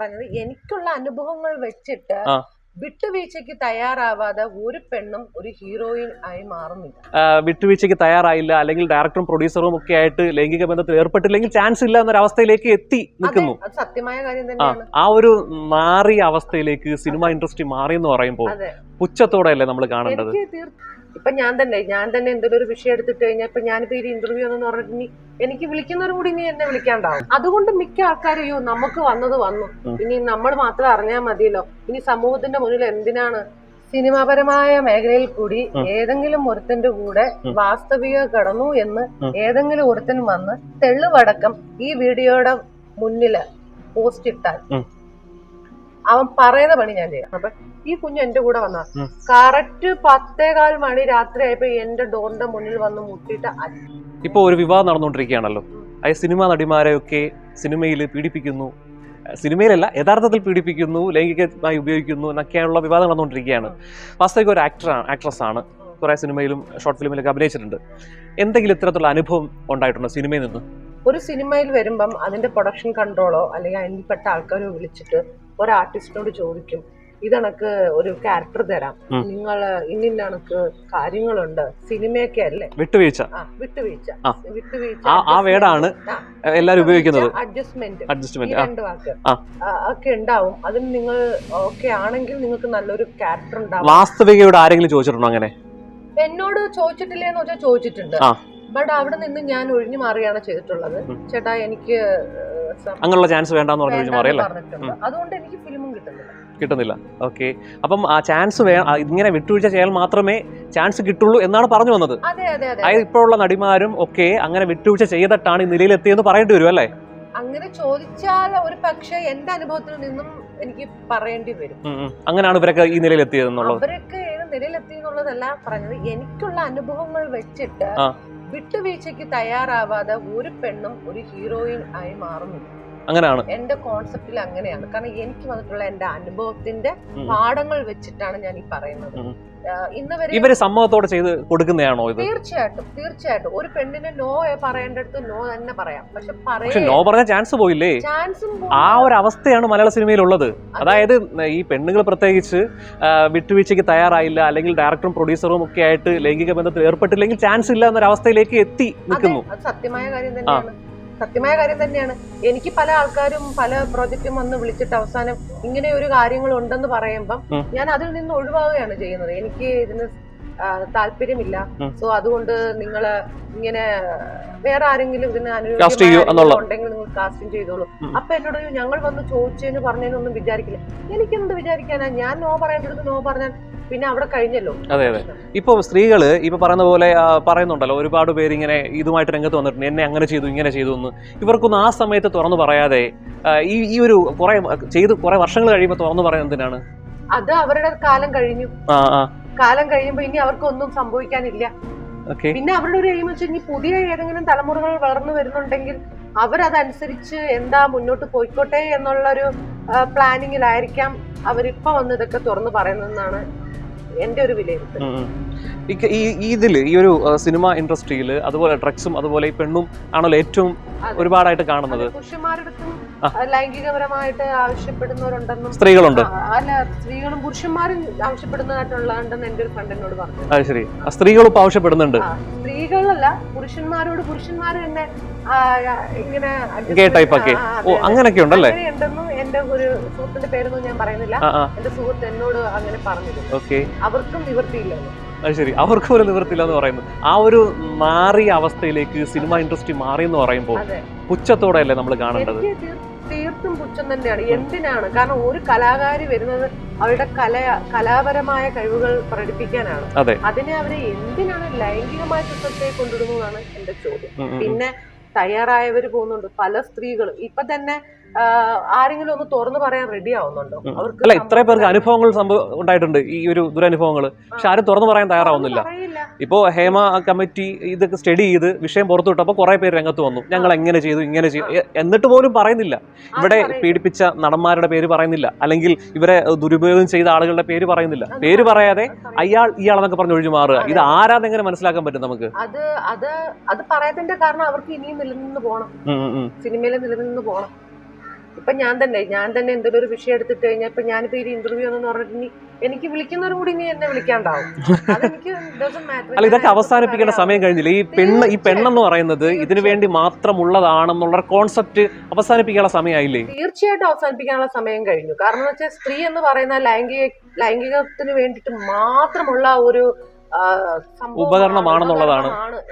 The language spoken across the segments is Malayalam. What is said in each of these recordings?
പറഞ്ഞത് എനിക്കുള്ള അനുഭവങ്ങൾ വെച്ചിട്ട്. വിട്ടുവീഴ്ചയ്ക്ക് തയ്യാറാവാതെ ഒരു പെണ്ണും ഒരു ഹീറോയിൻ ആയി മാറുന്നില്ല. വിട്ടുവീഴ്ചയ്ക്ക് തയ്യാറായില്ല. അല്ലെങ്കിൽ ഡയറക്ടറും പ്രൊഡ്യൂസറും ഒക്കെ ആയിട്ട് ലൈംഗിക ബന്ധത്തിൽ ഏർപ്പെട്ടില്ലെങ്കിൽ ചാൻസ് ഇല്ല എന്നൊരവസ്ഥയിലേക്ക് എത്തി നിൽക്കുന്നു. സത്യമായ കാര്യം തന്നെയാണ്. ആ ഒരു മാറിയ അവസ്ഥയിലേക്ക് സിനിമ ഇൻഡസ്ട്രി മാറി എന്ന് പറയുമ്പോൾ പുച്ഛത്തോടെയല്ലേ നമ്മൾ കാണേണ്ടത്? ഇപ്പൊ ഞാൻ തന്നെ ഞാൻ തന്നെ എന്തെങ്കിലും ഒരു വിഷയം എടുത്തിട്ട് കഴിഞ്ഞാൽ ഇപ്പൊ ഞാനിപ്പോ ഈ ഇന്റർവ്യൂ എന്ന് പറഞ്ഞിട്ട് ഇനി എനിക്ക് വിളിക്കുന്നവരും കൂടി ഇനി എന്നെ വിളിക്കാണ്ടാവും. അതുകൊണ്ട് മിക്ക ആൾക്കാരും അയ്യോ നമുക്ക് വന്നത് വന്നു. ഇനി നമ്മൾ മാത്രം അറിഞ്ഞാൽ മതിയല്ലോ. ഇനി സമൂഹത്തിന്റെ മുന്നിൽ എന്തിനാണ് സിനിമാപരമായ മേഖലയിൽ കൂടി ഏതെങ്കിലും ഒരുത്തന്റെ കൂടെ. വാസ്തവിക കടന്നു എന്ന് ഏതെങ്കിലും ഒരുത്തൻ വന്ന് തെളിവടക്കം ഈ വീഡിയോയുടെ മുന്നിൽ പോസ്റ്റ് ഇട്ടാൽ അവൻ പറയുന്ന പണി ഞാൻ ചെയ്യാം അപ്പൊ ഈ കുഞ്ഞ് എന്റെ കൂടെ വന്ന. കറക്റ്റ് പത്തേകാൽ മണി രാത്രി ആയപ്പോ എന്റെ ഡോറിന്റെ മുന്നിൽ വന്ന് മുട്ടിട്ട് ഇപ്പൊ ഒരു വിവാഹം നടന്നുകൊണ്ടിരിക്കുകയാണല്ലോ. അയ സിനിമാ നടിമാരെയൊക്കെ സിനിമയിൽ പീഡിപ്പിക്കുന്നു. സിനിമയിലല്ല യഥാർത്ഥത്തിൽ പീഡിപ്പിക്കുന്നു ലൈംഗികമായി ഉപയോഗിക്കുന്നു എന്നൊക്കെയുള്ള വിവാദം നടന്നുകൊണ്ടിരിക്കുകയാണ്. വാസ്തവിക ഒരു ആക്ടറാണ് ആക്ട്രസ് ആണ്. കുറെ സിനിമയിലും ഷോർട്ട് ഫിലിമിലൊക്കെ അഭിനയിച്ചിട്ടുണ്ട്. എന്തെങ്കിലും ഇത്തരത്തിലുള്ള അനുഭവം ഉണ്ടായിട്ടുണ്ടോ സിനിമയിൽ നിന്ന്? ഒരു സിനിമയിൽ വരുമ്പം അതിന്റെ പ്രൊഡക്ഷൻ കൺട്രോളോ അല്ലെങ്കിൽ അതിൽപ്പെട്ട ആൾക്കാരോ വിളിച്ചിട്ട് ഒരു ആർട്ടിസ്റ്റിനോട് ചോദിക്കും. ഇതണക്ക് ഒരു ക്യാരക്ടർ തരാം. നിങ്ങൾ ഇന്നിന്ന കണക്ക് കാര്യങ്ങളുണ്ട്. സിനിമയൊക്കെ അല്ലേ? വിട്ടുവീഴ്ച. വിട്ടുവീഴ്ച. വിട്ടുവീഴ്ച ആ- വേടാണ്. എല്ലാരും ഉപയോഗിക്കുന്നത്. അഡ്ജസ്റ്റ്മെന്റ് അഡ്ജസ്റ്റ്മെന്റ് രണ്ട് വാക്ക്. ഒക്കെ ഉണ്ടാവും. അതിന് നിങ്ങൾ ഓക്കെ ആണെങ്കിൽ നിങ്ങൾക്ക് നല്ലൊരു ക്യാരക്ടർ ഉണ്ടാവും. വാസ്തവികയോട് ആരെങ്കിലും ചോദിച്ചിട്ടുണ്ടോ അങ്ങനെ? എന്നോട് ചോദിച്ചിട്ടില്ലേന്ന് വെച്ചാൽ ചോദിച്ചിട്ടുണ്ട്. ബട്ട് അവിടെ നിന്ന് ഞാൻ ഒഴിഞ്ഞു മാറിയാണ് ചെയ്തിട്ടുള്ളത്. ചേട്ടാ എനിക്ക് അങ്ങനെയുള്ള ചാൻസ് വേണ്ടെന്ന് പറഞ്ഞു അതുകൊണ്ട് എനിക്ക് ഫിലിമും കിട്ടുന്നില്ല. കിട്ടുന്നില്ല. ഓക്കെ അപ്പം ആ ചാൻസ് ഇങ്ങനെ വിട്ടുവീഴ്ച ചെയ്യാൻ മാത്രമേ ചാൻസ് കിട്ടുള്ളൂ എന്നാണ് പറഞ്ഞു വന്നത്. അതെ അതെ അതെ. അതായത് ഇപ്പോഴുള്ള നടിമാരും ഒക്കെ അങ്ങനെ വിട്ടുവീഴ്ച ചെയ്തിട്ടാണ് ഈ നിലയിലെത്തിയെന്ന് പറയേണ്ടി വരും അല്ലേ? അങ്ങനെ ചോദിച്ചാൽ ഒരു പക്ഷെ എന്റെ അനുഭവത്തിൽ നിന്നും എനിക്ക് പറയേണ്ടി വരും. അങ്ങനെയാണ് ഇവരൊക്കെ ഈ നിലയിലെത്തിയതെന്നുള്ളത് അവരൊക്കെ ഏത് നിലയിലെത്തി എന്നുള്ളതല്ല പറഞ്ഞത്. എനിക്കുള്ള അനുഭവങ്ങൾ വെച്ചിട്ട്. വിട്ടുവീഴ്ചയ്ക്ക് തയ്യാറാവാതെ ഒരു പെണ്ണും ഒരു ഹീറോയിൻ ആയി മാറുന്നില്ല. അങ്ങനെയാണ്. എന്റെ കോൺസെപ്റ്റിൽ അങ്ങനെയാണ്. കാരണം എനിക്ക് വന്നിട്ടുള്ള എന്റെ അനുഭവത്തിന്റെ പാഠങ്ങൾ വെച്ചിട്ടാണ് ഞാൻ ഈ പറയുന്നത്. ഇന്ന് വരെ ഇവർ സമ്മതത്തോടെ ചെയ്ത് കൊടുക്കുന്നതാണോ ഇത്? തീർച്ചയായിട്ടും തീർച്ചയായിട്ടും. ഒരു പെണ്ണിന് നോ പറയേണ്ടടുത്ത് നോ തന്നെ പറയാം. പക്ഷെ പക്ഷെ നോ പറഞ്ഞ ചാൻസ് പോയില്ലേ? ആ ഒരു അവസ്ഥയാണ് മലയാള സിനിമയിൽ ഉള്ളത് അതായത് ഈ പെണ്ണുങ്ങൾ പ്രത്യേകിച്ച് വിട്ടുവീഴ്ചയ്ക്ക് തയ്യാറായില്ല അല്ലെങ്കിൽ ഡയറക്ടറും പ്രൊഡ്യൂസറും ഒക്കെ ആയിട്ട് ലൈംഗിക ബന്ധത്തിൽ ഏർപ്പെട്ടില്ലെങ്കിൽ ചാൻസ് ഇല്ല എന്നൊരു അവസ്ഥയിലേക്ക് എത്തി നിൽക്കുന്നു. സത്യമായ കാര്യം തന്നെയാണ്. സത്യമായ കാര്യം തന്നെയാണ്. എനിക്ക് പല ആൾക്കാരും പല പ്രോജക്റ്റും വന്ന് വിളിച്ചിട്ട് അവസാനം ഇങ്ങനെ ഒരു കാര്യങ്ങൾ ഉണ്ടെന്ന് പറയുമ്പം ഞാൻ അതിൽ നിന്ന് ഒഴിവാകുകയാണ് ചെയ്യുന്നത്. എനിക്ക് ഇതിന് താല്പര്യമില്ല. സോ അതുകൊണ്ട് നിങ്ങൾ ഇങ്ങനെ വേറെ ആരെങ്കിലും ഇതിന് ഉണ്ടെങ്കിൽ നിങ്ങൾ കാസ്റ്റിംഗ് ചെയ്തോളൂ. അപ്പൊ എന്നോട് ഞങ്ങൾ വന്ന് ചോദിച്ചതിന് പറഞ്ഞതിനൊന്നും വിചാരിക്കില്ല. എനിക്കെന്ത് വിചാരിക്കാനാ? ഞാൻ നോ പറയേണ്ടത് നോ പറഞ്ഞാൽ പിന്നെ അവിടെ കഴിഞ്ഞല്ലോ. അതെ അതെ. ഇപ്പോൾ സ്ത്രീകൾ ഇപ്പൊ പറയുന്ന പോലെ പറയുന്നുണ്ടല്ലോ ഒരുപാട് പേര് ഇങ്ങനെ ഇതുമായിട്ട് രംഗത്ത് വന്നിട്ടുണ്ട്. എന്നെ അങ്ങനെ ചെയ്തു ഇങ്ങനെ ചെയ്തു എന്ന്. ഇവർക്കൊന്നും ആ സമയത്ത് തുറന്നു പറയാതെ ഈ ഈ ഒരു കുറെ ചെയ്ത് കുറെ വർഷങ്ങൾ കഴിയുമ്പോൾ തുറന്നു പറയുന്നത് എന്തിനാണ്? അത് അവരുടെ കാലം കഴിഞ്ഞു. ആ ആ. കാലം കഴിയുമ്പോ ഇനി അവർക്കൊന്നും സംഭവിക്കാനില്ല. പിന്നെ അവരുടെ ഒരു എയിം വെച്ച് ഇനി പുതിയ ഏതെങ്കിലും തലമുറകൾ വളർന്നു വരുന്നുണ്ടെങ്കിൽ അവരതനുസരിച്ച് എന്താ മുന്നോട്ട് പോയിക്കോട്ടെ എന്നുള്ളൊരു പ്ലാനിങ്ങിലായിരിക്കാം അവരിപ്പോ വന്ന് ഇതൊക്കെ തുറന്നു പറയുന്നതെന്നാണ് എന്റെ ഒരു വിലയിരുത്തൽ. ഈ ഇതിൽ ഈ ഒരു സിനിമ ഇൻഡസ്ട്രിയിൽ അതുപോലെ ഡ്രഗ്സും അതുപോലെ ഈ പെണ്ണും ആണല്ലോ ഏറ്റവും ഒരുപാടായിട്ട് കാണുന്നത്. പുരുഷന്മാരുടെ ലൈംഗികപരമായിട്ട് ആവശ്യപ്പെടുന്നവരുണ്ടെന്നും സ്ത്രീകളുണ്ട്. അല്ല സ്ത്രീകളും പുരുഷന്മാരും ആവശ്യപ്പെടുന്നതായിട്ടുള്ളതെന്ന് എന്റെ ഒരു ഫ്രണ്ട് എന്നോട് പറഞ്ഞു. അത് ശരി. സ്ത്രീകൾ ഇപ്പൊ ആവശ്യപ്പെടുന്നുണ്ട്. ആ, സ്ത്രീകളല്ല പുരുഷന്മാരോട് പുരുഷന്മാർ തന്നെ ആ, ഇങ്ങനെ ഗേ ടൈപ്പ് ഒക്കെ. ആ, ആ, ഓ അതെ. അങ്ങനെയൊക്കെ ഉണ്ടല്ലേ? അങ്ങനെയുണ്ടെന്നും എന്റെ ഒരു സുഹൃത്തിന്റെ പേരൊന്നും ഞാൻ പറയുന്നില്ല. ആ ആ. എന്റെ സുഹൃത്ത് എന്നോട് അങ്ങനെ പറഞ്ഞു ഓക്കെ. അവർക്കും നിവൃത്തിയില്ല അത് ശരി. അവർക്കും ഒരു നിവൃത്തില്ല എന്ന് പറയുന്നു ആ ഒരു മാറിയ അവസ്ഥയിലേക്ക് സിനിമ ഇൻഡസ്ട്രി മാറി എന്ന് പറയുമ്പോൾ അതെ. പുച്ഛത്തോടെ അല്ലേ നമ്മൾ കാണേണ്ടത്? എനിക്ക് തീർത്തും പുച്ഛം തന്നെയാണ്. എന്തിനാണ്? കാരണം ഒരു കലാകാരി വരുന്നത് അവരുടെ കല കലാപരമായ കഴിവുകൾ പ്രകടിപ്പിക്കാനാണ്. അതെ. അതിനെ അവരെ എന്തിനാണ് ലൈംഗികമായ ചിത്രത്തെ കൊണ്ടിടുന്നതാണ് എന്റെ ചോദ്യം. പിന്നെ തയ്യാറായവർ പോകുന്നുണ്ട്. പല സ്ത്രീകളും. ഇപ്പൊ തന്നെ ആരെങ്കിലും ഒന്ന് തുറന്നു പറയാൻ റെഡി ആവുന്നുണ്ടോ? അവർക്ക് അല്ല ഇത്ര പേർക്ക് അനുഭവങ്ങൾ സംഭവം ഉണ്ടായിട്ടുണ്ട് ഈ ഒരു ദുരനുഭവങ്ങൾ പക്ഷെ ആരും തുറന്നു പറയാൻ തയ്യാറാവുന്നില്ല. ഇപ്പോ ഹേമ കമ്മിറ്റി ഇതൊക്കെ സ്റ്റഡി ചെയ്ത് വിഷയം പുറത്തു വിട്ടപ്പോൾ കുറെ പേര് രംഗത്ത് വന്നു. ഞങ്ങൾ എങ്ങനെ ചെയ്തു ഇങ്ങനെ ചെയ്തു? എന്നിട്ട് പോലും പറയുന്നില്ല. ഇവിടെ പീഡിപ്പിച്ച നടന്മാരുടെ പേര് പറയുന്നില്ല. അല്ലെങ്കിൽ ഇവരെ ദുരുപയോഗം ചെയ്ത ആളുകളുടെ പേര് പറയുന്നില്ല. പേര് പറയാതെ അയാൾ ഇയാളെന്നൊക്കെ പറഞ്ഞ് ഒഴിഞ്ഞു മാറുക. ഇത് ആരാന്ന് എങ്ങനെ മനസ്സിലാക്കാൻ പറ്റും നമുക്ക്? അത് അത് അത് പറയാതിന്റെ കാരണം അവർക്ക് ഇനിയും നിലനിന്ന് പോകണം. സിനിമയിൽ നിലനിന്ന് പോകണം ഇപ്പൊ ഞാൻ തന്നെ ഞാൻ തന്നെ എന്തെങ്കിലും ഒരു വിഷയം എടുത്തിട്ട് കഴിഞ്ഞാൽ ഇപ്പൊ ഞാനിപ്പോ ഈ ഇന്റർവ്യൂ എന്ന് പറഞ്ഞിട്ട് ഇനി എനിക്ക് വിളിക്കുന്നവരും കൂടി ഇനി എന്നെ വിളിക്കാണ്ടാവും. അതെനിക്ക്. അല്ല ഇതൊക്കെ അവസാനിപ്പിക്കേണ്ട സമയം കഴിഞ്ഞില്ല? ഈ പെണ്ണ് ഈ പെണ്ണെന്ന് പറയുന്നത് ഇതിനു വേണ്ടി മാത്രമുള്ളതാണെന്നുള്ള കോൺസെപ്റ്റ് അവസാനിപ്പിക്കാനുള്ള സമയമായില്ലേ? തീർച്ചയായിട്ടും അവസാനിപ്പിക്കാനുള്ള സമയം കഴിഞ്ഞു. കാരണം എന്ന് വെച്ചാൽ സ്ത്രീ എന്ന് പറയുന്ന ലൈംഗിക ലൈംഗികത്തിന് വേണ്ടിയിട്ട് മാത്രമുള്ള ഒരു ഉപകരണമാണെന്നുള്ളതാണ്.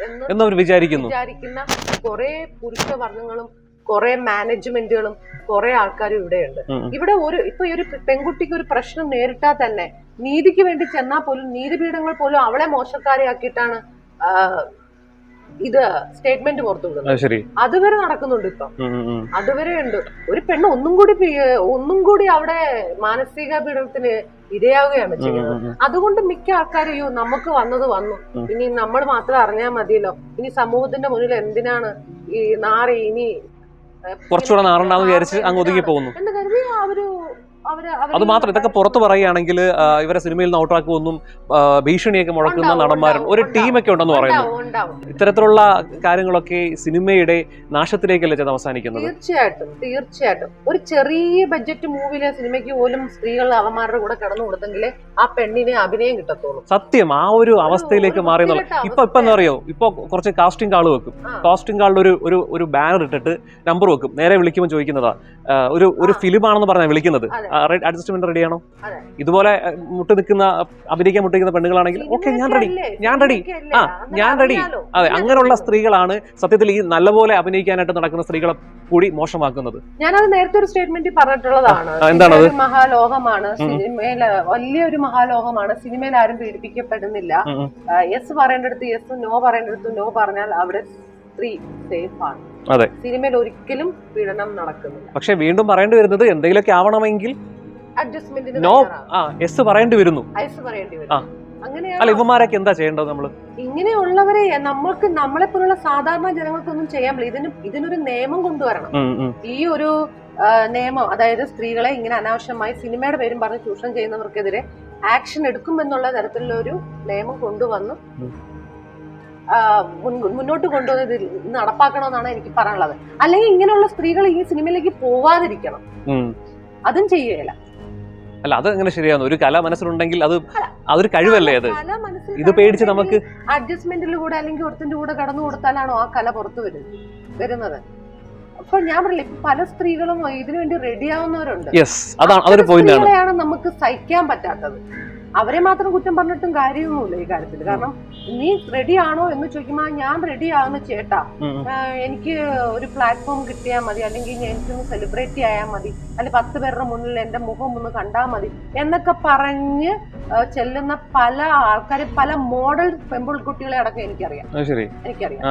എന്ന് എന്നവർ വിചാരിക്കുന്നു. വിചാരിക്കുന്ന കുറെ പുരുഷ വർഗങ്ങളും കുറെ മാനേജ്മെന്റുകളും കുറെ ആൾക്കാരും ഇവിടെയുണ്ട്. ഇവിടെ ഒരു ഇപ്പൊ ഈ ഒരു പെൺകുട്ടിക്ക് ഒരു പ്രശ്നം നേരിട്ടാൽ തന്നെ നീതിക്ക് വേണ്ടി ചെന്നാൽ പോലും നീതിപീഠങ്ങൾ പോലും അവളെ മോശക്കാരിയാക്കിയിട്ടാണ് ആക്കിയിട്ടാണ് ഇത് സ്റ്റേറ്റ്മെന്റ് പുറത്തു വിടുന്നത് അതുവരെ നടക്കുന്നുണ്ട് ഇപ്പൊ. അതുവരെ ഉണ്ട്. ഒരു പെണ്ണ് ഒന്നും കൂടി ഒന്നും കൂടി അവിടെ മാനസിക പീഡനത്തിന് ഇരയാവുകയാണ് ചെയ്യുന്നത്. അതുകൊണ്ട് മിക്ക ആൾക്കാരും അയ്യോ നമുക്ക് വന്നത് വന്നു. ഇനി നമ്മൾ മാത്രം അറിഞ്ഞാൽ മതിയല്ലോ. ഇനി സമൂഹത്തിന്റെ മുന്നിൽ എന്തിനാണ് ഈ നാറി ഇനി കുറച്ചുകൂടെ നാറുണ്ടാവും നാറണ്ടാന്ന് വിചാരിച്ച് അങ്ങ് ഒതുങ്ങി പോകുന്നു. അത് മാത്രം ഇതൊക്കെ പുറത്ത് പറയുകയാണെങ്കിൽ ഇവരെ സിനിമയിൽ നിന്ന് ഔട്ടാക്കുമെന്നും ഭീഷണിയൊക്കെ മുഴക്കുന്ന നടന്മാരും ഒരു ടീമൊക്കെ ഉണ്ടെന്ന് പറയുന്നു. ഇത്തരത്തിലുള്ള കാര്യങ്ങളൊക്കെ സിനിമയുടെ നാശത്തിലേക്കല്ലേ ചെന്ന് അവസാനിക്കുന്നത്? തീർച്ചയായിട്ടും തീർച്ചയായിട്ടും. ഒരു ചെറിയ ബഡ്ജറ്റ് മൂവിയിലെ സിനിമയ്ക്ക് പോലും സ്ത്രീകൾ അവന്മാരുടെ കൂടെ കിടന്നു കൊടുത്തെങ്കിലേ ആ പെണ്ണിനെ അഭിനയം കിട്ടത്തുള്ളൂ. സത്യം ആ ഒരു അവസ്ഥയിലേക്ക് മാറി ഇപ്പൊ ഇപ്പൊ എന്താ പറയുക ഇപ്പൊ കുറച്ച് കാസ്റ്റിംഗ് കാൾ വെക്കും. കാസ്റ്റിംഗ് കാളിൽ ഒരു ഒരു ഒരു ബാനർ ഇട്ടിട്ട് നമ്പർ വെക്കും. നേരെ വിളിക്കുമ്പോൾ ചോദിക്കുന്നതാ. ഒരു ഒരു ഫിലിമാണെന്ന് പറഞ്ഞാൽ വിളിക്കുന്നത്. അഡ്ജസ്റ്റ്മെന്റ് റെഡിയാണോ. ഇതുപോലെ മുട്ട് നിൽക്കുന്ന അഭിനയിക്കാൻ മുട്ടിക്കുന്ന പെണ്ണുങ്ങളാണെങ്കിൽ ഓക്കെ ഞാൻ റെഡി ഞാൻ റെഡി ആ, ഞാൻ റെഡി അതെ അങ്ങനെയുള്ള സ്ത്രീകളാണ് സത്യത്തിൽ ഈ നല്ലപോലെ അഭിനയിക്കാനായിട്ട് നടക്കുന്ന സ്ത്രീകളെ കൂടി മോശമാക്കുന്നത്. ഞാനത് നേരത്തെ ഒരു സ്റ്റേറ്റ്മെന്റ് പറഞ്ഞിട്ടുള്ളതാണ്. എന്താണ് എന്താണത്? സിനിമ ഒരു മഹാലോകമാണ് ഉം. സിനിമയിൽ വലിയൊരു മഹാലോഹമാണ് സിനിമയിൽ ആരും പീഡിപ്പിക്കപ്പെടുന്നില്ല. യെസ് പറയേണ്ടടുത്ത് യെസ് നോ പറയേണ്ടടുത്ത് നോ പറഞ്ഞാൽ അവിടെ സ്ത്രീ സേഫ് ആണ്. അതെ. സിനിമയിൽ ഒരിക്കലും പീഡനം നടക്കുന്നില്ല. പക്ഷെ വീണ്ടും പറയേണ്ടി വരുന്നത് എന്തെങ്കിലുമൊക്കെ ആവണമെങ്കിൽ അഡ്ജസ്റ്റ്മെന്റിന് നോ ആ എസ് പറയേണ്ടി വരുന്നു. എസ് പറയേണ്ടി. വരും അല്ല ഇവന്മാരൊക്കെ എന്താ ചെയ്യേണ്ടത് നമ്മൾ? ഇങ്ങനെയുള്ളവരെ നമ്മൾക്ക് നമ്മളെ പോലുള്ള സാധാരണ ജനങ്ങൾക്കൊന്നും ചെയ്യാൻ പറ്റില്ല. ഇതിന് ഇതിനൊരു നിയമം കൊണ്ടുവരണം. ഈ ഒരു നിയമം അതായത് സ്ത്രീകളെ ഇങ്ങനെ അനാവശ്യമായി സിനിമയുടെ പേരും പറഞ്ഞ് ചൂഷണം ചെയ്യുന്നവർക്കെതിരെ ആക്ഷൻ എടുക്കുമെന്നുള്ള തരത്തിലുള്ള ഒരു നിയമം കൊണ്ടുവന്ന് മുന്നോട്ട് കൊണ്ടുവന്ന് ഇത് നടപ്പാക്കണമെന്നാണ് എനിക്ക് പറയാനുള്ളത്. അല്ലെങ്കിൽ ഇങ്ങനെയുള്ള സ്ത്രീകൾ ഈ സിനിമയിലേക്ക് പോവാതിരിക്കണം. അതും ചെയ്യുകയില്ല. അല്ല അത് അങ്ങനെ ശരിയാണ് ഒരു കല മനസ്സിലുണ്ടെങ്കിൽ അത് അതൊരു കഴിവല്ലേ അത്? ഇത് പേടിച്ച് നമുക്ക് അഡ്ജസ്റ്റ്മെന്റിൽ കൂടെ അല്ലെങ്കിൽ ഒരുത്തിന്റെ കൂടെ കടന്നു കൊടുത്താലാണോ ആ കല പുറത്തു വരുന്നത് വരുന്നത്. അപ്പൊ ഞാൻ പറയില്ല പല സ്ത്രീകളും ഇതിനു വേണ്ടി റെഡി ആവുന്നവരുണ്ട് അതാണ് നമുക്ക് സഹിക്കാൻ പറ്റാത്തത്. അവരെ മാത്രം കുറ്റം പറഞ്ഞിട്ടും കാര്യമൊന്നുമില്ല ഈ കാര്യത്തിൽ. കാരണം നീ റെഡി ആണോ എന്ന് ചോദിക്കുമ്പോൾ ഞാൻ റെഡി ആവുന്ന ചേട്ടാ. എനിക്ക് ഒരു പ്ലാറ്റ്ഫോം കിട്ടിയാൽ മതി. അല്ലെങ്കിൽ എനിക്കൊന്ന് സെലിബ്രേറ്റ് ആയാൽ മതി. അല്ലെങ്കിൽ പത്ത് പേരുടെ മുന്നിൽ എന്റെ മുഖം ഒന്ന് കണ്ടാൽ മതി. എന്നൊക്കെ പറഞ്ഞ് ചെല്ലുന്ന പല ആൾക്കാർ പല മോഡൽ പെൺപിൾക്കുട്ടികളെ അടക്കം എനിക്കറിയാം. എനിക്കറിയാം.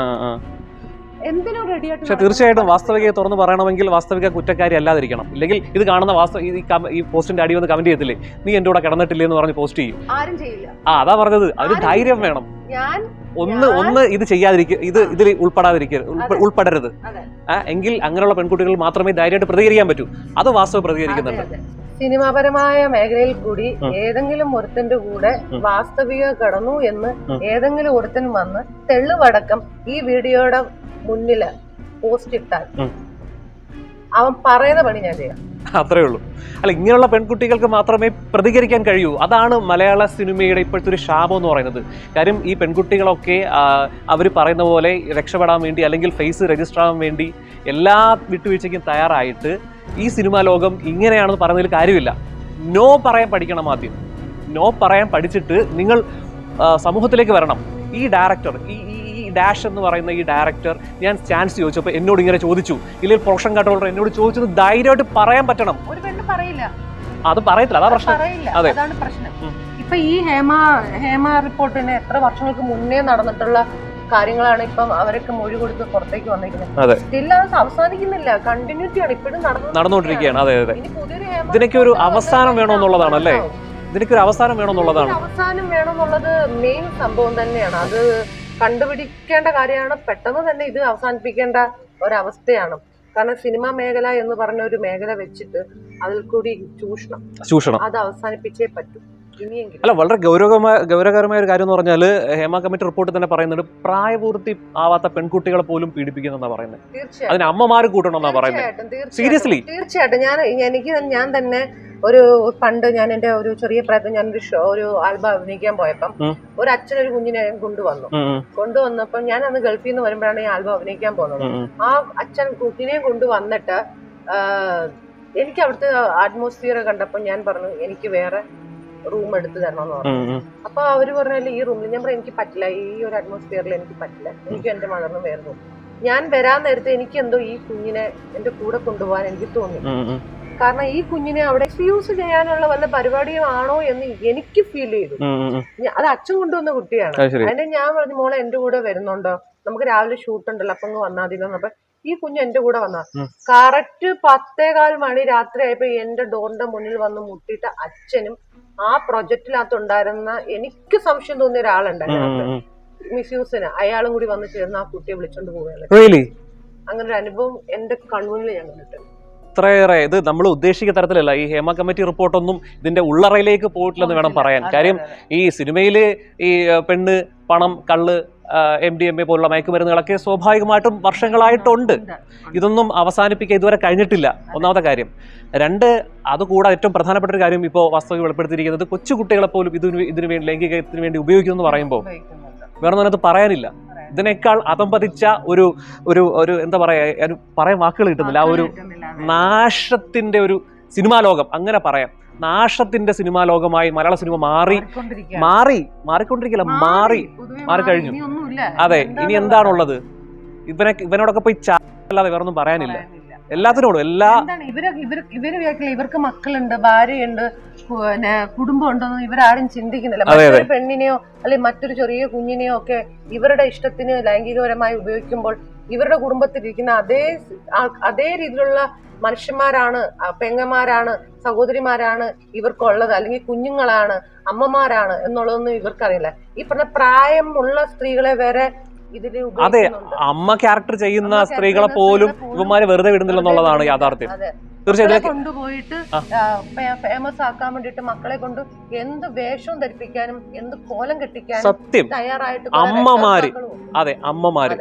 പക്ഷെ തീർച്ചയായിട്ടും വാസ്തവികയെ തുറന്ന് പറയണമെങ്കിൽ വാസ്തവിക കുറ്റക്കാരി അല്ലാതിരിക്കണം. ഇല്ലെങ്കിൽ ഇത് കാണുന്ന വാസ്തവ ഈ ഈ പോസ്റ്റിന്റെ അടി വന്ന് കമന്റ് ചെയ്യത്തില്ലേ? നീ എന്റെ കൂടെ കിടന്നിട്ടില്ലേ എന്ന് പറഞ്ഞ് പോസ്റ്റ് ചെയ്യും. ആ അതാ പറഞ്ഞത്. അതൊരു ധൈര്യം വേണം. ഞാൻ ഒന്ന് ഒന്ന് ഇത് ചെയ്യാതിരിക്കുക ഇത്. ഇതിൽ ഉൾപ്പെടാതിരിക്കുക ഉൾപ്പെടരുത്. എങ്കിൽ അങ്ങനെയുള്ള പെൺകുട്ടികൾ മാത്രമേ ധൈര്യമായിട്ട് പ്രതികരിക്കാൻ പറ്റൂ. അത് വാസ്തവ പ്രതികരിക്കുന്നുണ്ട്. സിനിമാപരമായ മേഖലയിൽ കൂടി ഏതെങ്കിലും ഒരുത്തന്റെ കൂടെ. വാസ്തവിക കടന്നു എന്ന്. ഏതെങ്കിലും ഒരുത്തൻ വന്ന് തെളിവടക്കം ഈ വീഡിയോയുടെ മുന്നിൽ പോസ്റ്റ് ഇട്ടാൽ. അവൻ പറയുന്ന പണി ഞാൻ ചെയ്യാം. അത്രേ ഉള്ളൂ. അല്ല ഇങ്ങനെയുള്ള പെൺകുട്ടികൾക്ക് മാത്രമേ പ്രതികരിക്കാൻ കഴിയൂ. അതാണ് മലയാള സിനിമയുടെ ഇപ്പോഴത്തെ ഒരു ശാപം എന്ന് പറയുന്നത്. കാര്യം ഈ പെൺകുട്ടികളൊക്കെ അവർ പറയുന്ന പോലെ രക്ഷപ്പെടാൻ വേണ്ടി അല്ലെങ്കിൽ ഫേസ് രജിസ്റ്റർ ആവാൻ വേണ്ടി എല്ലാ വിട്ടുവീഴ്ചയ്ക്കും തയ്യാറായിട്ട് ഈ സിനിമാ ലോകം ഇങ്ങനെയാണെന്ന് പറയുന്നതിൽ കാര്യമില്ല. നോ പറയാൻ പഠിക്കണം ആദ്യം. നോ പറയാൻ പഠിച്ചിട്ട് നിങ്ങൾ സമൂഹത്തിലേക്ക് വരണം. ഈ ഡയറക്ടർ ഈ ഡാഷ് എന്ന് പറയുന്ന ഈ ഡയറക്ടർ ഞാൻ ചാൻസ് ചോദിച്ചപ്പോൾ എന്നോട് ഇങ്ങനെ ചോദിച്ചു. ഇല്ലെങ്കിൽ പ്രൊഫഷൻ കൺട്രോളർ എന്നോട് ചോദിച്ചത് ധൈര്യമായിട്ട് പറയാൻ പറ്റണം. ഒരു പെണ്ണ് പറയില്ല. അത് പറയത്തില്ല അതാ പ്രശ്നം. അതെ. പ്രശ്നം. ഇപ്പൊ ഈ ഹേമ ഹേമ റിപ്പോർട്ടിന് എത്ര വർഷങ്ങൾക്ക് മുന്നേ നടന്നിട്ടുള്ള കാര്യങ്ങളാണ് ഇപ്പം അവരൊക്കെ മൊഴി കൊടുത്ത് പുറത്തേക്ക് വന്നിരിക്കുന്നത്. സ്റ്റിൽ അത് അവസാനിക്കുന്നില്ല. കണ്ടിന്യൂറ്റി ആണ്. ഇപ്പോഴും നടന്നു നടന്നുകൊണ്ടിരിക്കുകയാണ്. അതെ അതെ. ഇതിനൊക്കെ ഒരു അവസാനം വേണമെന്നുള്ളതാണ് അല്ലേ? ഇതിനൊക്കെ ഒരു അവസാനം വേണമെന്നുള്ളതാണ് അവസാനം വേണമെന്നുള്ളത് മെയിൻ സംഭവം തന്നെയാണ്. അത് കണ്ടുപിടിക്കേണ്ട കാര്യമാണ്. പെട്ടെന്ന് തന്നെ ഇത് അവസാനിപ്പിക്കേണ്ട ഒരവസ്ഥയാണ്. കാരണം സിനിമാ മേഖല എന്ന് പറഞ്ഞ ഒരു മേഖല വെച്ചിട്ട് അതിൽ കൂടി ചൂഷണം. ചൂഷണം. അത് അവസാനിപ്പിച്ചേ പറ്റൂ. അല്ല വളരെ ഗൗരവമായ ഗൗരവകരമായ ഒരു കാര്യം എന്ന് പറഞ്ഞാൽ ഹേമ കമ്മിറ്റി റിപ്പോർട്ട് തന്നെ പറയുന്നുണ്ട് പ്രായപൂർത്തി ആവാത്ത പെൺകുട്ടികളെ പോലും പീഡിപ്പിക്കുന്നെന്നാണ് പറയുന്നത്. അതിന് അമ്മമാര് കൂട്ടണമെന്നാ പറയുന്നത്. സീരിയസ്ലി തീർച്ചയായിട്ടും. ഞാൻ എനിക്ക് ഞാൻ തന്നെ ഒരു പണ്ട് ഞാൻ എന്റെ ഒരു ചെറിയ പ്രായത്തിൽ ഞാൻ ഒരു ഷോ ഒരു ആൽബം അഭിനയിക്കാൻ പോയപ്പം ഒരു അച്ഛൻ ഒരു കുഞ്ഞിനെ കൊണ്ടുവന്നു. ഉം, ഉം, കൊണ്ടുവന്നപ്പം ഞാൻ അന്ന് ഗൾഫിൽ നിന്ന് വരുമ്പോഴാണ് ഈ ആൽബം അഭിനയിക്കാൻ പോകുന്നത്. ആ അച്ഛൻ കുഞ്ഞിനെയും കൊണ്ടുവന്നിട്ട് എനിക്ക് അവിടുത്തെ അറ്റ്മോസ്ഫിയർ കണ്ടപ്പോൾ ഞാൻ പറഞ്ഞു എനിക്ക് വേറെ റൂം എടുത്ത് തരണം എന്ന് പറഞ്ഞു. അപ്പൊ അവർ പറഞ്ഞാൽ ഈ റൂമിൽ ഞാൻ പറഞ്ഞു എനിക്ക് പറ്റില്ല. ഈ ഒരു അറ്റ്മോസ്ഫിയറിൽ എനിക്ക് പറ്റില്ല. എനിക്ക് എന്റെ വേറെ room." ഞാൻ വരാൻ നേരത്തെ എനിക്ക് എന്തോ ഈ കുഞ്ഞിനെ എന്റെ കൂടെ കൊണ്ടുപോകാൻ എനിക്ക് തോന്നി. കാരണം ഈ കുഞ്ഞിനെ അവിടെ എക്സ്ക്യൂസ് ചെയ്യാനുള്ള വല്ല പരിപാടിയും ആണോ എന്ന് എനിക്ക് ഫീൽ ചെയ്തു. അത് അച്ഛൻ കൊണ്ടുവന്ന കുട്ടിയാണ്. അത് അതിന്റെ ഞാൻ പറഞ്ഞു മോളെ എന്റെ കൂടെ വരുന്നുണ്ടോ? നമുക്ക് രാവിലെ ഷൂട്ട് ഉണ്ടല്ലോ അപ്പൊ വന്നാൽ മതി. അപ്പൊ ഈ കുഞ്ഞ് എന്റെ കൂടെ വന്ന. കറക്റ്റ് പത്തേകാൽ മണി രാത്രി ആയപ്പോ എന്റെ ഡോറിന്റെ മുന്നിൽ വന്ന് മുട്ടിയിട്ട് അച്ഛനും ആ പ്രൊജക്റ്റിനകത്തുണ്ടായിരുന്ന എനിക്ക് സംശയം തോന്നിയ ഒരാളുണ്ടായിരുന്നു. മിസ്യൂസിന് അയാളും കൂടി വന്ന് ചേർന്ന് ആ കുട്ടിയെ വിളിച്ചോണ്ട് പോവുകയാണ്? അങ്ങനെ ഒരു അനുഭവം എന്റെ കൺമുന്നിൽ ഞാൻ കണ്ടിട്ടുണ്ട് ഇത്രയേറെ ഇത് നമ്മൾ ഉദ്ദേശിക്കുന്ന തരത്തിലല്ല ഈ ഹേമ കമ്മിറ്റി റിപ്പോർട്ടൊന്നും ഇതിന്റെ ഉള്ളറയിലേക്ക് പോയിട്ടില്ലെന്ന് വേണം പറയാൻ കാര്യം. ഈ സിനിമയിൽ ഈ പെണ്ണ് പണം കള്ള് എം ഡി എം എ പോലുള്ള മയക്കുമരുന്നുകളൊക്കെ സ്വാഭാവികമായിട്ടും വർഷങ്ങളായിട്ടുണ്ട്. ഇതൊന്നും അവസാനിപ്പിക്കാൻ ഇതുവരെ കഴിഞ്ഞിട്ടില്ല. ഒന്നാമത്തെ കാര്യം. രണ്ട് അതുകൂടാതെ ഏറ്റവും പ്രധാനപ്പെട്ട ഒരു കാര്യം ഇപ്പോൾ വാസ്തവിക വെളിപ്പെടുത്തിയിരിക്കുന്നത് കൊച്ചു കുട്ടികളെ പോലും ഇതിന് ഇതിനു വേണ്ടി ലൈംഗികത്തിന് വേണ്ടി ഉപയോഗിക്കുന്നു എന്ന് പറയുമ്പോൾ. വേറെ അതിനകത്ത് പറയാനില്ല. ഇതിനേക്കാൾ അതമ്പതിച്ച ഒരു ഒരു ഒരു എന്താ പറയാ ഒരു പറയാൻ വാക്കുകൾ കിട്ടുന്നില്ല. ആ ഒരു നാശത്തിന്റെ നാശത്തിന്റെ ഒരു സിനിമാ ലോകം അങ്ങനെ പറയാം. നാശത്തിന്റെ സിനിമാ ലോകമായി മലയാള സിനിമ മാറി. മാറി മാറിക്കൊണ്ടിരിക്കില്ല മാറി. മാറിക്കഴിഞ്ഞു അതെ ഇനി എന്താണുള്ളത്? ഇവനെ ഇവനോടൊക്കെ പോയി ചാല്ലാതെ വേറൊന്നും പറയാനില്ല. എല്ലാത്തിനോടും എല്ലാ ഇവർ ഇവർക്ക് മക്കളുണ്ട് ഭാര്യയുണ്ട് പിന്നെ കുടുംബം ഉണ്ടെന്ന് ഇവരാരും ചിന്തിക്കുന്നില്ല. മറ്റൊരു പെണ്ണിനെയോ അല്ലെങ്കിൽ മറ്റൊരു ചെറിയ കുഞ്ഞിനെയോ ഒക്കെ ഇവരുടെ ഇഷ്ടത്തിന് ലൈംഗികപരമായി ഉപയോഗിക്കുമ്പോൾ ഇവരുടെ കുടുംബത്തിലിരിക്കുന്ന അതേ അതേ രീതിയിലുള്ള മനുഷ്യന്മാരാണ് പെങ്ങന്മാരാണ് സഹോദരിമാരാണ് ഇവർക്കുള്ളത് അല്ലെങ്കിൽ കുഞ്ഞുങ്ങളാണ് അമ്മമാരാണ് എന്നുള്ളതൊന്നും ഇവർക്കറിയില്ല. ഈ പറഞ്ഞ പ്രായമുള്ള സ്ത്രീകളെ വരെ അതെ അമ്മ ക്യാരക്ടർ ചെയ്യുന്ന സ്ത്രീകളെ പോലും ഇവന്മാര് വെറുതെ വിടുന്നില്ല എന്നുള്ളതാണ് യാഥാർത്ഥ്യം. തീർച്ചയായിട്ടും കൊണ്ടുപോയിട്ട് ഫേമസ് ആക്കാൻ വേണ്ടിട്ട് മക്കളെ കൊണ്ട് എന്ത് വേഷവും ധരിപ്പിക്കാനും എന്ത് കോലം കെട്ടിക്കാനും സത്യം. തയ്യാറായിട്ട് അമ്മമാര്. അതെ അമ്മമാര്.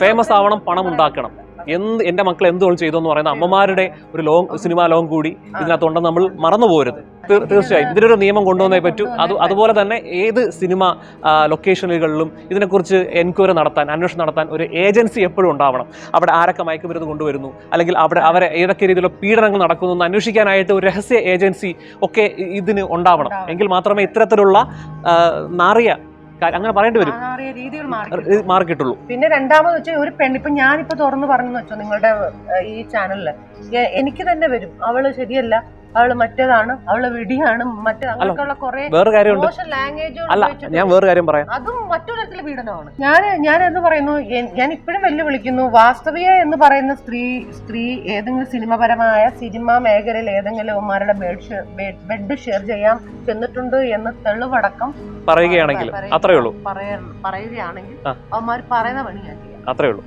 ഫേമസ് ആവണം പണം ഉണ്ടാക്കണം. എന്ത് എന്റെ മക്കൾ എന്തുകൊണ്ട് ചെയ്തു എന്ന് പറയുന്ന അമ്മമാരുടെ ഒരു ലോങ് സിനിമാ ലോങ് കൂടി ഇതിനകത്തുണ്ടെന്ന് നമ്മൾ മറന്നു പോരുത്. തീർ- തീർച്ചയായും. ഇതിനൊരു നിയമം കൊണ്ടുവന്നേ പറ്റൂ. അത് അതുപോലെ തന്നെ ഏത് സിനിമ ലൊക്കേഷനുകളിലും ഇതിനെക്കുറിച്ച് എൻക്വയറി നടത്താൻ അന്വേഷണം നടത്താൻ ഒരു ഏജൻസി എപ്പോഴും ഉണ്ടാവണം. അവിടെ ആരൊക്കെ മയക്കുമരുന്ന് കൊണ്ടുവരുന്നു? അല്ലെങ്കിൽ അവിടെ അവരെ ഏതൊക്കെ രീതിയിലുള്ള പീഡനങ്ങൾ നടക്കുന്നു എന്ന് അന്വേഷിക്കാനായിട്ട് ഒരു രഹസ്യ ഏജൻസി ഒക്കെ ഇതിന് ഉണ്ടാവണം. എങ്കിൽ മാത്രമേ ഇത്തരത്തിലുള്ള നാറിയ അങ്ങനെ പറയേണ്ടി വരും. രീതികൾ മാറിക്കിട്ടുള്ളൂ. പിന്നെ രണ്ടാമത് വെച്ചാൽ ഒരു പെണ്ണ് ഇപ്പൊ ഞാനിപ്പോ തുറന്നു പറഞ്ഞു വെച്ചോ നിങ്ങളുടെ ഈ ചാനലിൽ എനിക്ക് തന്നെ വരും. അവൾ ശരിയല്ല. അവൾ മറ്റേതാണ് അവൾ വിടിയാണ് മറ്റേ അങ്ങനെയൊക്കെയുള്ള കുറെ വേറെ കാര്യമുണ്ട്. അല്ല ഞാൻ വേറെ കാര്യം പറയാം. അതും മറ്റൊരു തരത്തിലുള്ള പീഡനമാണ്. ഞാൻ ഞാൻ എന്ന് പറയുന്നു ഞാൻ ഇപ്പോഴും വെല്ലുവിളിക്കുന്നു വാസ്തവിക എന്ന് പറയുന്ന സ്ത്രീ സ്ത്രീ ഏതെങ്കിലും സിനിമപരമായ സിനിമാ മേഖലയിൽ ഏതെങ്കിലും അവന്മാരുടെ ബെഡ് ഷെയർ ബെഡ് ഷെയർ ചെയ്യാൻ ചെന്നിട്ടുണ്ട് എന്ന് തെളിവടക്കം പറയുകയാണെങ്കിൽ പറയുക- അത്രേ ഉള്ളൂ. പറയാ- പറയുകയാണെങ്കിൽ. അവന്മാർ പറയുന്ന പണി ഞാൻ ചെയ്യാം അത്രേ ഉള്ളൂ.